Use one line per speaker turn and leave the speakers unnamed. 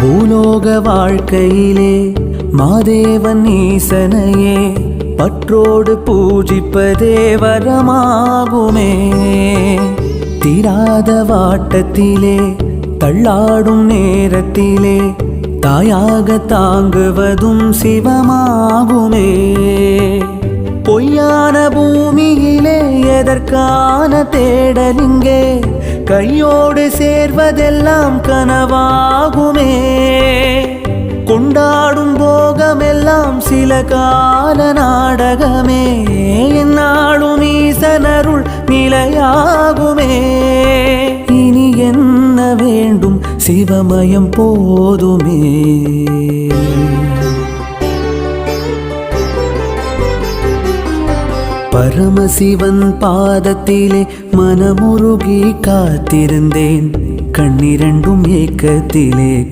பூலோக வாழ்க்கையிலே மாதேவன் ஈசனையே பற்றோடு பூஜிப்பதே வரமாகுமே. தீராத வாட்டத்திலே தள்ளாடும் நேரத்திலே தாயாக தாங்குவதும் சிவமாகுமே. பொய்யான பூமியிலே எதற்கான தேடலிங்கே கையோடு சேர்வதெல்லாம் கனவாகுமே. கொண்டாடும் போகமெல்லாம் சில கால நாடகமே. என்னாலும் ஈசனருள் நிலையாகுமே. இனி என்ன வேண்டும்? சிவமயம் போதுமே. பரமசிவன் பாதத்திலே மனமுருகி காத்திருந்தேன். கண்ணிரண்டும் ஏக்கத்திலே